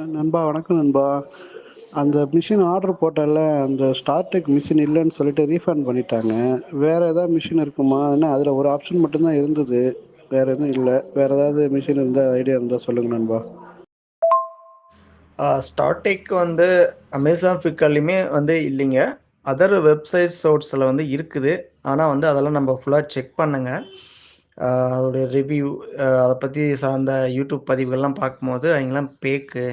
நண்பா வணக்கம் நண்பா. அந்த மிஷின் ஆர்டர் போட்டால அந்த ஸ்டார்டெக் மிஷின் இல்லைன்னு சொல்லிட்டு ரீஃபண்ட் பண்ணிட்டாங்க. வேற ஏதாவது மிஷின் இருக்குமா? ஏன்னா அதில் ஒரு ஆப்ஷன் மட்டும்தான் இருந்தது. வேற எதுவும் இல்லை. வேற ஏதாவது மிஷின் இருந்தால் ஐடியா இருந்தால் சொல்லுங்க நண்பா. ஸ்டார்டெக் வந்து அமேசான் ஃப்ளிப்கார்ட்லேயுமே வந்து இல்லைங்க. அதர் வெப்சைட் சோர்ஸில் வந்து இருக்குது. ஆனால் வந்து அதெல்லாம் நம்ம ஃபுல்லாக செக் பண்ணுங்க. அதோடைய ரிவ்யூ அதை பற்றி சார்ந்த யூடியூப் பதிவுகள்லாம் பார்க்கும்போது அவங்களாம் பேக்கு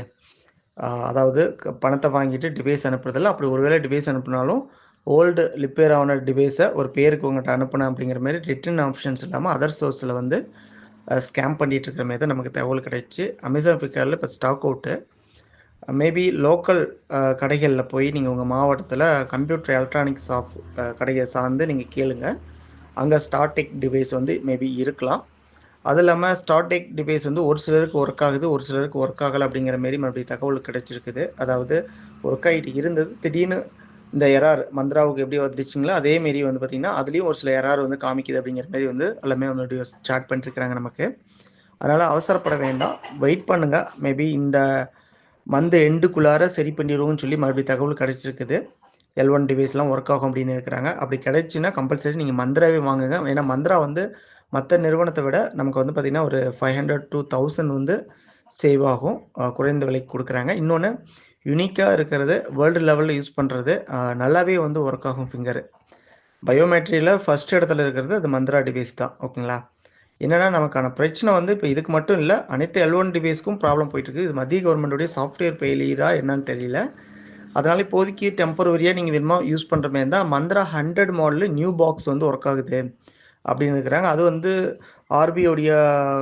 அதாவது பணத்தை வாங்கிட்டு டிவைஸ் அனுப்புறதில்ல அப்படி ஒருவேளை டிவைஸ் அனுப்புனாலும் ஓல்டு ரிப்பேர் ஆன டிவைஸை ஒரு பேருக்கு உங்கள்கிட்ட அனுப்பணும் அப்படிங்கிற மாதிரி ரிட்டர்ன் ஆப்ஷன்ஸ் இல்லாமல் அதர் சோர்ஸில் வந்து ஸ்கேம் பண்ணிட்டு இருக்கிற மாதிரி தான் நமக்கு தகவல் கிடைச்சி. அமேசான் ஃப்ளிப்கார்ட்டில் இப்போ ஸ்டாக் அவுட்டு மேபி லோக்கல் கடைகளில் போய் நீங்கள் உங்கள் மாவட்டத்தில் கம்ப்யூட்டர் எலக்ட்ரானிக்ஸ் ஆஃப் கடையை சார்ந்து நீங்கள் கேளுங்க. அங்கே ஸ்டார்டிக் டிவைஸ் வந்து மேபி இருக்கலாம். அது இல்லாமல் ஸ்டாட்டிக் டிவைஸ் வந்து ஒரு சிலருக்கு ஒர்க் ஆகுது ஒரு சிலருக்கு ஒர்க் ஆகலை அப்படிங்கிற மாரி மறுபடியும் தகவல் கிடைச்சிருக்குது. அதாவது ஒர்க் ஆகிட்டு இருந்தது. திடீர்னு இந்த எரார் மந்த்ராவுக்கு எப்படி வந்துச்சுங்களோ அதே மாரி வந்து பார்த்திங்கன்னா அதுலேயும் ஒரு சில எரார் வந்து காமிக்குது அப்படிங்கிற மாரி வந்து எல்லாமே வந்து சாட் பண்ணிருக்கிறாங்க நமக்கு. அதனால் அவசரப்பட வேண்டாம். வெயிட் பண்ணுங்கள் மேபி இந்த மந்த் எண்டுக்குள்ளார சரி பண்ணிடுவோம்னு சொல்லி மறுபடியும் தகவல் கிடைச்சிருக்குது. எல் ஒன் டிவைஸ்லாம் ஒர்க் ஆகும் அப்படின்னு இருக்கிறாங்க. அப்படி கிடைச்சுன்னா கம்பல்சரி நீங்கள் மந்த்ராவே வாங்குங்க. ஏன்னா மந்த்ரா வந்து மற்ற நிறுவனத்தை விட நமக்கு வந்து பார்த்திங்கன்னா ஒரு ஃபைவ் ஹண்ட்ரட் டூ தௌசண்ட் வந்து சேவ் ஆகும். குறைந்த விலைக்கு கொடுக்குறாங்க. இன்னொன்று யுனிக்காக இருக்கிறது வேர்ல்டு லெவலில் யூஸ் பண்ணுறது நல்லாவே வந்து ஒர்க் ஆகும் ஃபிங்கரு பயோமெட்ரியில் ஃபஸ்ட் இடத்துல இருக்கிறது அது மந்த்ரா டிவைஸ் தான். ஓகேங்களா என்னன்னா நமக்கான பிரச்சனை வந்து இப்போ இதுக்கு மட்டும் இல்லை அனைத்து எல் ஒன் டிவைஸ்க்கும் ப்ராப்ளம் போயிட்டுருக்கு இது மத்திய கவர்மெண்ட்டுடைய சாஃப்ட்வேர் ஃபெயிலியரா என்னன்னு தெரியல. அதனால் இப்போதைக்கு டெம்பரவரியாக நீங்கள் வேணுமா யூஸ் பண்ணுற மாதிரி இருந்தால் மந்த்ரா ஹண்ட்ரட் மாடலில் நியூ பாக்ஸ் வந்து ஒர்க் ஆகுது. அப்படின்னு இருக்கிறாங்க. அது வந்து ஆர்பிஐடைய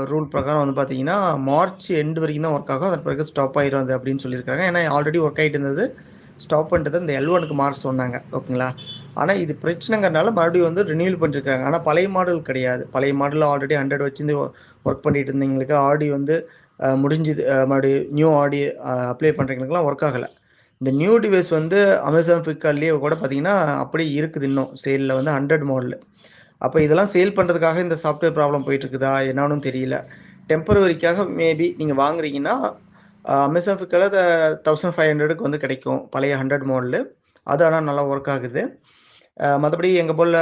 ரூல் பிரகாரம் வந்து பார்த்தீங்கன்னா மார்ச் எண்டு வரைக்கும் தான் ஒர்க் ஆகும். அதன் பிறகு ஸ்டாப் ஆயிரும் அது அப்படின்னு சொல்லியிருக்காங்க. ஏன்னா ஆல்ரெடி ஒர்க் ஆகிட்டு இருந்தது. ஸ்டாப் பண்ணுறது இந்த எல் ஒனுக்கு மார்க் சொன்னாங்க. ஓகேங்களா? ஆனால் இது பிரச்சனைங்கிறனால மறுபடியும் வந்து ரினியூவல் பண்ணிருக்காங்க. ஆனால் பழைய மாடல் கிடையாது. பழைய மாடலில் ஆல்ரெடி ஹண்ட்ரட் வச்சுருந்து ஒர்க் பண்ணிட்டு இருந்தவங்களுக்கு ஆடி வந்து முடிஞ்சுது. மறுபடியும் நியூ ஆடி அப்ளை பண்ணுறவங்களுக்குலாம் ஒர்க் ஆகலை. இந்த நியூ டிவைஸ் வந்து அமேசான் ஃப்ளிப்கார்ட்லேயே கூட பார்த்தீங்கன்னா அப்படியே இருக்குது இன்னும். சேலில் வந்து ஹண்ட்ரட் மாடல் அப்போ இதெல்லாம் சேல் பண்ணுறதுக்காக இந்த சாஃப்ட்வேர் ப்ராப்ளம் போயிட்டு இருக்குதா என்னன்னு தெரியல. டெம்பரவரிக்காக மேபி நீங்கள் வாங்குறீங்கன்னா அமேசான் ஃப்ளிப்கார்ட்டில் தௌசண்ட் ஃபைவ் ஹண்ட்ரடுக்கு வந்து கிடைக்கும். பழைய ஹண்ட்ரட் மாடலு அது ஆனால் நல்லா ஒர்க் ஆகுது. மற்றபடி எங்கள் போல்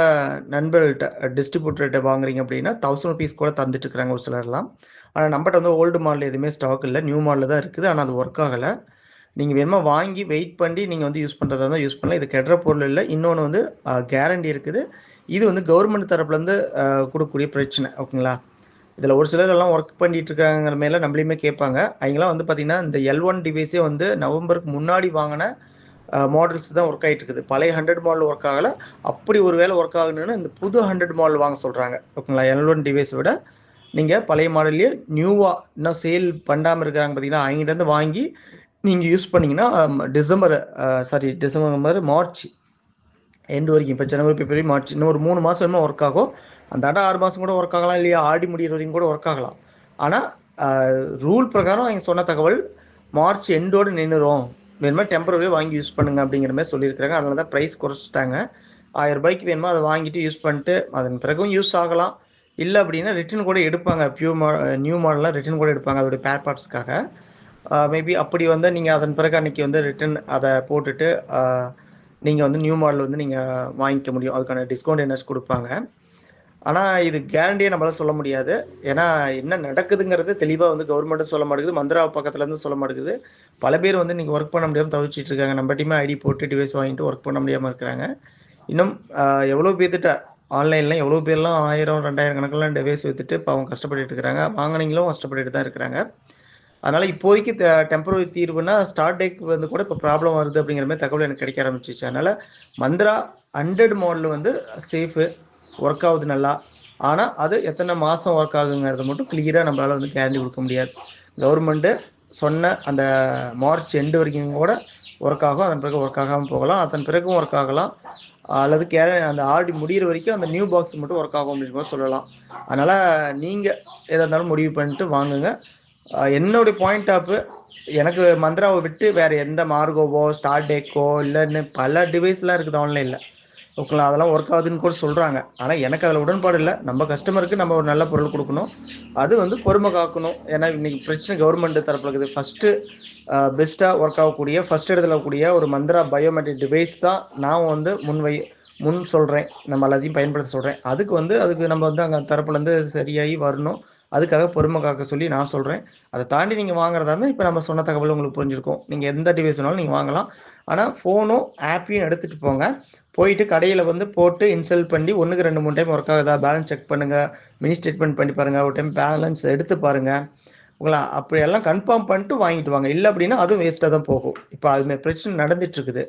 நண்பர்கள்ட்ட டிஸ்ட்ரிபியூட்டர்கிட்ட வாங்குறீங்க அப்படின்னா தௌசண்ட் ருபீஸ் கூட தந்துட்டு இருக்கிறாங்க ஒரு சிலர்லாம். ஆனால் நம்மகிட்ட வந்து ஓல்டு மாடல் எதுவுமே ஸ்டாக் இல்லை. நியூ மாடல் தான் இருக்குது. ஆனால் அது ஒர்க் ஆகலை. நீங்கள் வேணுமா வாங்கி வெயிட் பண்ணி நீங்கள் வந்து யூஸ் பண்ணுறதா தான் யூஸ் பண்ணலாம். இது கெடுற பொருள் இல்லை. இன்னொன்று வந்து கேரண்டி இருக்குது. இது வந்து கவர்மெண்ட் தரப்புலேருந்து கொடுக்கக்கூடிய பிரச்சனை ஓகேங்களா? இதில் ஒரு சிலர் எல்லாம் ஒர்க் பண்ணிட்டு இருக்காங்கிற மேலே நம்மளையுமே கேட்பாங்க. அவங்களாம் வந்து பார்த்தீங்கன்னா இந்த எல் ஒன் டிவைஸே வந்து நவம்பருக்கு முன்னாடி வாங்கின மாடல்ஸ் தான் ஒர்க் ஆகிட்டு இருக்குது. பழைய ஹண்ட்ரட் மாடல் ஒர்க் ஆகலை. அப்படி ஒரு வேளை ஒர்க் ஆகணும்னா இந்த புது ஹண்ட்ரட் மாடல் வாங்க சொல்கிறாங்க ஓகேங்களா? எல் ஒன் டிவைஸை விட நீங்கள் பழைய மாடல்லையே நியூவாக இன்னும் சேல் பண்ணாமல் இருக்கிறாங்க பார்த்தீங்கன்னா அவங்ககிட்ட வாங்கி நீங்கள் யூஸ் பண்ணிங்கன்னா டிசம்பர் சாரி டிசம்பர் மாதிரி மார்ச் எண்டு வரைக்கும். இப்போ ஜனவரி பிப்ரவரி மார்ச் இன்னும் ஒரு மூணு மாதம் என்ன ஒர்க் ஆகும். அந்த ஆட்டம் ஆறு மாதம் கூட ஒர்க் ஆகலாம் இல்லையா? ஆடி முடிகிற வரைக்கும் கூட ஒர்க் ஆகலாம். ஆனால் ரூல் பிரகாரம் அவங்க சொன்ன தகவல் மார்ச் எண்டோடு நின்றுரும் வேணுமா டெம்பரவரி வாங்கி யூஸ் பண்ணுங்க அப்படிங்கிற மாதிரி சொல்லியிருக்கிறாங்க. அதனால தான் ப்ரைஸ் குறைச்சிட்டாங்க. ஆயிரம் ரூபாய்க்கு வேணுமா அதை வாங்கிட்டு யூஸ் பண்ணிட்டு அதன் பிறகும் யூஸ் ஆகலாம். இல்லை அப்படின்னா ரிட்டர்ன் கூட எடுப்பாங்க. பியூ மா நியூ மாடல்லாம் ரிட்டர்ன் கூட எடுப்பாங்க. அதோடைய பேர் பார்ட்ஸ்க்காக மேபி அப்படி வந்து நீங்கள் அதன் பிறகு அன்னைக்கு வந்து ரிட்டர்ன் அதை போட்டுட்டு நீங்கள் வந்து நியூ மாடல் வந்து நீங்கள் வாங்கிக்க முடியும். அதுக்கான டிஸ்கவுண்ட் என்ன கொடுப்பாங்க. ஆனால் இது கேரண்டியை நம்மளால் சொல்ல முடியாது. ஏன்னா என்ன நடக்குதுங்கிறது தெளிவாக வந்து கவர்மெண்ட்டும் சொல்ல மாட்டேங்குது. மந்திரா பக்கத்துலேருந்து சொல்ல மாட்டேங்குது. பல பேர் வந்து நீங்கள் ஒர்க் பண்ண முடியாமல் தவிச்சிட்டு இருக்காங்க. நம்ம டீமே ஐடி போட்டு டிவைஸ் வாங்கிட்டு ஒர்க் பண்ண முடியாமல் இருக்கிறாங்க. இன்னும் எவ்வளோ பேர்த்திட்ட ஆன்லைனில் எவ்வளோ பேர்லாம் ஆயிரம் ரெண்டாயிரம் கணக்கெல்லாம் டிவைஸ் வித்துட்டு இப்போ அவங்க கஷ்டப்பட்டுட்டு இருக்கிறாங்க. வாங்கினீங்களும் கஷ்டப்பட்டுட்டு தான் இருக்கிறாங்க. அதனால இப்போதைக்கு டெம்பரரி தீர்வுனா ஸ்டார்ட் டேக் வந்து கூட இப்போ ப்ராப்ளம் வருது அப்படிங்கிற மாதிரி தகவல் எனக்கு கிடைக்க ஆரம்பிச்சிச்சு. அதனால மந்த்ரா ஹண்ட்ரட் மாடல் வந்து சேஃபு ஒர்க் ஆகுது நல்லா. ஆனால் அது எத்தனை மாதம் ஒர்க் ஆகுங்கிறத மட்டும் கிளியராக நம்மளால் வந்து கேரண்டி கொடுக்க முடியாது. கவர்மெண்ட்டு சொன்ன அந்த மார்ச் எண்டு வரைக்கும் கூட ஒர்க் ஆகும். அதன் பிறகு ஒர்க் ஆகாமல் போகலாம். அதன் பிறகும் ஒர்க் ஆகலாம். அல்லது கே அந்த ஆடி முடிகிற வரைக்கும் அந்த நியூ பாக்ஸ் மட்டும் ஒர்க் ஆகும் அப்படின்னு சொல்லலாம். அதனால் நீங்கள் எதாக இருந்தாலும் முடிவு பண்ணிட்டு வாங்குங்க. என்னுடைய பாயிண்ட் ஆஃப் எனக்கு மந்த்ராவை விட்டு வேற எந்த மார்கோவோ ஸ்டார் டேக்கோ இல்லைன்னு பல டிவைஸ்லாம் இருக்குது ஆன்லைனில் ஓகேங்களா? அதெல்லாம் ஒர்க் ஆகுதுன்னு கூட சொல்கிறாங்க ஆனால் எனக்கு அதில் உடன்பாடு இல்லை. நம்ம கஸ்டமருக்கு நம்ம ஒரு நல்ல பொருள் கொடுக்கணும். அது வந்து பொறுமை காக்கணும். ஏன்னா இன்னைக்கு பிரச்சனை கவர்மெண்ட் தரப்பில் இருக்குது. ஃபஸ்ட்டு பெஸ்ட்டாக ஒர்க் ஆகக்கூடிய ஃபஸ்ட் இடத்துல கூடிய ஒரு மந்த்ரா பயோமெட்ரிக் டிவைஸ் தான் நான் வந்து முன்வை முன் சொல்கிறேன் நம்ம எல்லாத்தையும் பயன்படுத்த சொல்கிறேன் அதுக்கு வந்து அதுக்கு நம்ம வந்து அங்கே தரப்புலேருந்து சரியாகி வரணும். அதுக்காக பொறுமை காக்க சொல்லி நான் சொல்கிறேன் அதை தாண்டி நீங்கள் வாங்குறதா இருந்தால் இப்போ நம்ம சொன்ன தகவல் உங்களுக்கு புரிஞ்சிருக்கும். நீங்கள் எந்த டிவைஸ் வேணாலும் நீங்கள் வாங்கலாம். ஆனால் ஃபோனும் ஆப்பையும் எடுத்துகிட்டு போங்க. போயிட்டு கடையில் வந்து போட்டு இன்ஸ்டால் பண்ணி ஒன்றுக்கு ரெண்டு மூணு டைம் ஒர்க் ஆகுதா? பேலன்ஸ் செக் பண்ணுங்கள் மினி ஸ்டேட்மெண்ட் பண்ணி பாருங்கள் ஒரு டைம் பேலன்ஸ் எடுத்து பாருங்கள் உங்களை அப்படியெல்லாம் கன்ஃபார்ம் பண்ணிட்டு வாங்கிட்டு வாங்க. இல்லை அப்படின்னா அதுவும் வேஸ்ட்டாக தான் போகும். இப்போ அதுமாதிரி பிரச்சனை நடந்துட்டு இருக்குது.